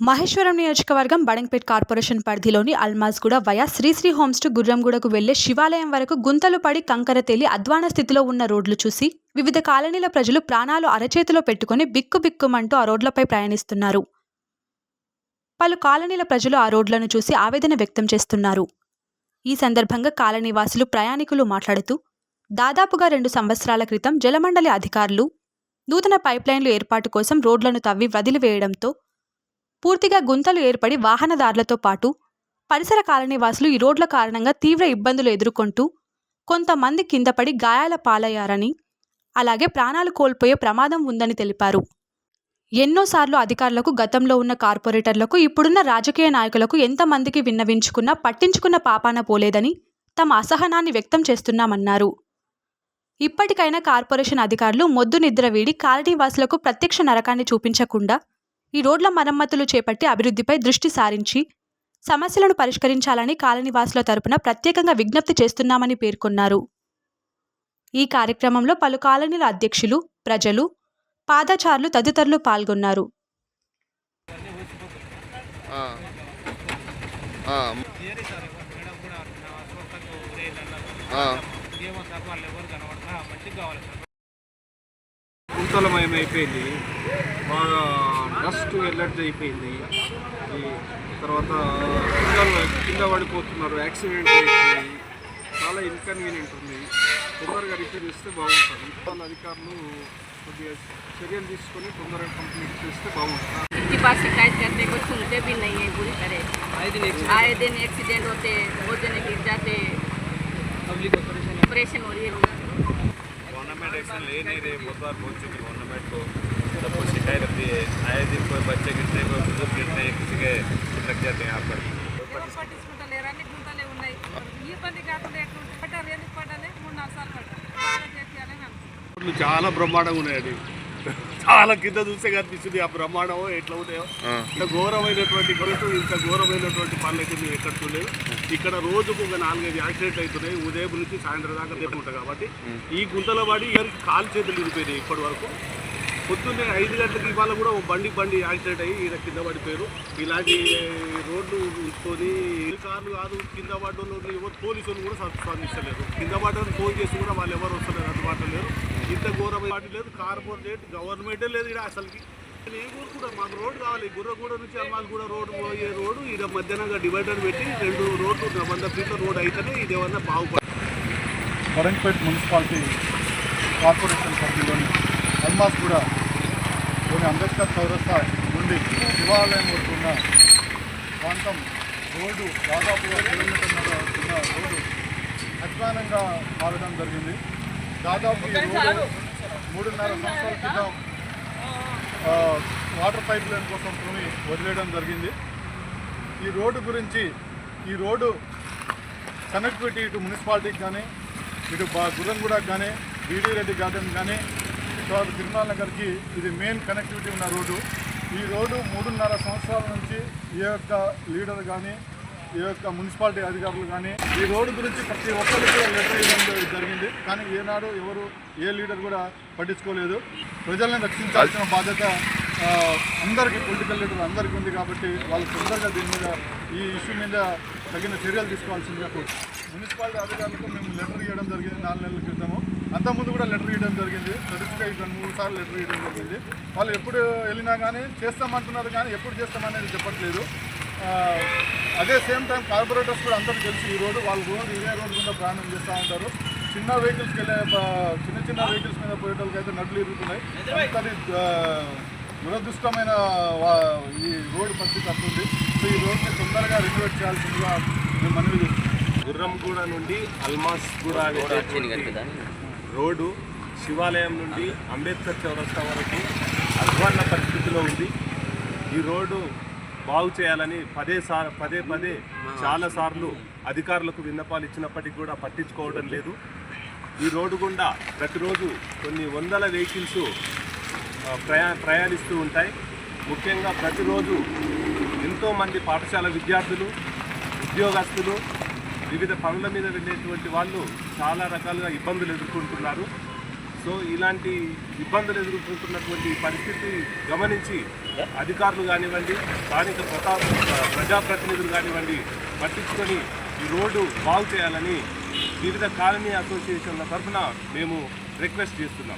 మహేశ్వరం నియోజకవర్గం బడంగ్పేట్ కార్పొరేషన్ పరిధిలోని Almasguda via Srisri homes to గుర్రంగూడకు వెళ్ళే శివాలయం వరకు గుంతలు పడి కంకర తేలి అధ్వాన స్థితిలో ఉన్న రోడ్లు చూసి వివిధ కాలనీల ప్రజలు ప్రాణాలు అరచేతిలో పెట్టుకుని బిక్కుబిక్కుమంటూ ఆ రోడ్లపై ప్రయాణిస్తున్నారు. పలు కాలనీల ప్రజలు ఆ రోడ్లను చూసి ఆవేదన వ్యక్తం చేస్తున్నారు. ఈ సందర్భంగా కాలనీ వాసులు ప్రయాణికులు మాట్లాడుతూ దాదాపుగా రెండు సంవత్సరాల క్రితం జలమండలి అధికారులు నూతన పైప్లైన్లు ఏర్పాటు కోసం రోడ్లను తవ్వి వదిలివేయడంతో పూర్తిగా గుంతలు ఏర్పడి వాహనదారులతో పాటు పరిసర కాలనీవాసులు ఈ రోడ్ల కారణంగా తీవ్ర ఇబ్బందులు ఎదుర్కొంటూ కొంతమంది కిందపడి గాయాల పాలయ్యారని అలాగే ప్రాణాలు కోల్పోయే ప్రమాదం ఉందని తెలిపారు. ఎన్నోసార్లు అధికారులకు గతంలో ఉన్న కార్పొరేటర్లకు ఇప్పుడున్న రాజకీయ నాయకులకు ఎంతమందికి విన్నవించుకున్నా పట్టించుకున్న పాపాన పోలేదని తమ అసహనాన్ని వ్యక్తం చేస్తున్నామన్నారు. ఇప్పటికైనా కార్పొరేషన్ అధికారులు మొద్దు నిద్ర వీడి కాలనీవాసులకు ప్రత్యక్ష నరకాన్ని చూపించకుండా ఈ రోడ్ల మరమ్మతులు చేపట్టి అభివృద్ధిపై దృష్టి సారించి సమస్యలను పరిష్కరించాలని కాలనీవాసుల తరపున ప్రత్యేకంగా విజ్ఞప్తి చేస్తున్నామని పేర్కొన్నారు. ఈ కార్యక్రమంలో పలు కాలనీల అధ్యక్షులు ప్రజలు పాదచారులు తదితరులు పాల్గొన్నారు. బాగా డస్ట్ ఎలర్జీ అయిపోయింది ఈ తర్వాత పిల్లలు కింద పడిపోతున్నారు యాక్సిడెంట్ అవుతుంది చాలా ఇన్కన్వీనియంట్ ఉంది తొందరగా రిపేర్ చేస్తే బాగుంటుంది వాళ్ళ అధికారులు కొద్దిగా చర్యలు తీసుకొని తొందరగా కంప్లీట్ చేస్తే బాగుంటుంది की बार शिकायत करते कोई सुनते भी नहीं है पूरी तरह आए दिन एक्सीडेंट होते बहुत जने गिर जाते ऑपरेशन हो रही है गवर्नमेंट एक्शन ले नहीं रहे बहुत बार पहुंच चुकी गवर्नमेंट को सबको शिकायत रहती है आए दिन कोई बच्चे गिरते हैं कोई बुजुर्ग गिरते हैं किसी के लग जाते हैं यहाँ पर ఎవరు పట్టించుకుంటలేరు అన్ని గుంతలే ఉన్నాయి ఈ ఇబ్బంది కాకుండా ఎట్లుంటే పడ్డారు ఎందుకు పడ్డాలి మూడు నాలుగు సార్లు పడ్డారు బాగా చేయాలని అనుకుంటున్నాను రోడ్లు చాలా బ్రహ్మాండంగా ఉన్నాయండి చాలా కింద చూస్తే కనిపిస్తుంది ఆ బ్రహ్మాండం ఎట్లా ఉన్నాయో ఆ. ఇంత ఘోరమైనటువంటి కొరకు ఇంత ఘోరమైనటువంటి పనులు అయితే మేము ఎక్కడ చూడలేదు ఇక్కడ రోజుకు ఒక నాలుగైదు యాక్సిడెంట్ అవుతున్నాయి ఉదయం నుంచి సాయంత్రం దాకా లేకుంటాయి కాబట్టి ఈ గుంతల పడి ఎవరికి కాలు చేతులు ఇరిపోయినాయి ఇప్పటి వరకు పొద్దున్నే ఐదు గంటలకు ఇవాళ కూడా ఓ బండి బండి యాక్సిడెంట్ అయ్యి ఈయన కింద పడిపోయారు. ఇలాంటి రోడ్లు ఉంచుకొని కార్లు కాదు కింద పడ్డోళ్ళు ఎవరు పోలీసులు కూడా స్ప- కింద పడ్డోళ్ళు ఫోన్ చేసి కూడా వాళ్ళు ఎవరు వస్తలేరు అందుబాటులో లేరు ఇంత ఘోరమైన వాటి లేదు కార్పొరేట్ గవర్నమెంటే లేదు ఇక్కడ అసలుకి. ఏ ఊరు కూడా మాకు రోడ్డు కావాలి. గుర్రగూడ నుంచి అమ్మాలగూడ రోడ్డు పోయే రోడ్డు ఇది మధ్యాహ్నంగా డివైడర్ పెట్టి రెండు రోడ్లు వంద ఫీట్ల రోడ్ అయితేనే ఇది ఏమన్నా బాగుపడుతుంది కరెంట్పేట్ మున్సిపాలిటీ కార్పొరేషన్ పరిధిలోని అల్మాస్ కూడా లోని అంబేద్కర్ చౌరస్తా నుండి శివాలయం వరకు ఉన్న ప్రాంతం రోడ్డు దాదాపుగా కిలోమీటర్న్నర ఉన్న రోడ్డు అధ్వానంగా మారడం జరిగింది. దాదాపు ఈ రోడ్డు మూడున్నర సంవత్సరాల క్రితం వాటర్ పైప్ లైన్ కోసం భూమి వదిలేయడం జరిగింది. ఈ రోడ్డు గురించి ఈ రోడ్డు కనెక్టివిటీ ఇటు మున్సిపాలిటీకి కానీ ఇటు బా కానీ బీడీ రెడ్డి గార్డెన్ కానీ తర్వాత తిరుమల నగర్కి ఇది మెయిన్ కనెక్టివిటీ ఉన్న రోడ్డు. ఈ రోడ్డు మూడున్నర సంవత్సరాల నుంచి ఏ యొక్క లీడర్ కానీ ఏ యొక్క మున్సిపాలిటీ అధికారులు కానీ ఈ రోడ్డు గురించి ప్రతి ఒక్కరికి కూడా లెటర్ ఇవ్వడం జరిగింది. కానీ ఏనాడు ఎవరు ఏ లీడర్ కూడా పట్టించుకోలేదు. ప్రజలను రక్షించాల్సిన బాధ్యత అందరికీ పొలిటికల్ లీడర్ అందరికీ ఉంది కాబట్టి వాళ్ళు తొందరగా దీని మీద ఈ ఇష్యూ మీద తగిన చర్యలు తీసుకోవాల్సిందిగా కోరుతున్నాను. మున్సిపాలిటీ అధికారులకు మేము లెటర్ ఇవ్వడం జరిగింది నాలుగు నెలల క్రితము. అంతకుముందు కూడా లెటర్ ఇవ్వడం జరిగింది. సరిగ్గా రెండు మూడు సార్లు లెటర్ ఇవ్వడం జరిగింది. వాళ్ళు ఎప్పుడు వెళ్ళినా కానీ చేస్తామంటున్నారు కానీ ఎప్పుడు చేస్తామనేది చెప్పట్లేదు. అదే సేమ్ టైం కార్పొరేటర్స్ కూడా అందరూ తెలుసు ఈ రోడ్డు. వాళ్ళు రోజు ఇదే రోడ్డు మీద ప్రయాణం చేస్తూ ఉంటారు. చిన్న వెహికల్స్కి వెళ్ళే చిన్న చిన్న వెహికల్స్ మీద పోయేటోళ్ళకి అయితే నడులు ఇరుగుతున్నాయి. అంతది దురదృష్టమైన ఈ రోడ్డు పరిస్థితి వస్తుంది సో ఈ రోడ్ని తొందరగా రినోవేట్ చేయాల్సిందిగా మేము మనవి గుర్రంగూడ నుండి అల్మాస్ గూడ రోడ్డు శివాలయం నుండి అంబేద్కర్ చౌరస్తా వరకు అధ్వాన్న పరిస్థితిలో ఉంది. ఈ రోడ్డు బాగు చేయాలని పదే సార్ పదే పదే చాలా సార్లు అధికారులకు విన్నపాలు ఇచ్చినప్పటికీ కూడా పట్టించుకోవడం లేదు. ఈ రోడ్డు గుండా ప్రతిరోజు కొన్ని వందల వెహికల్స్ ప్రయా ప్రయాణిస్తూ ఉంటాయి. ముఖ్యంగా ప్రతిరోజు ఎంతోమంది పాఠశాల విద్యార్థులు ఉద్యోగస్తులు వివిధ పనుల మీద వెళ్ళేటువంటి వాళ్ళు చాలా రకాలుగా ఇబ్బందులు ఎదుర్కొంటున్నారు. సో ఇలాంటి ఇబ్బందులు ఎదుర్కొంటున్నటువంటి పరిస్థితి గమనించి అధికారులు కానివ్వండి స్థానిక ప్రతా ప్రజాప్రతినిధులు కానివ్వండి పట్టించుకొని ఈ రోడ్డు బాగు చేయాలని వివిధ కాలనీ అసోసియేషన్ల తరఫున మేము రిక్వెస్ట్ చేస్తున్నాం.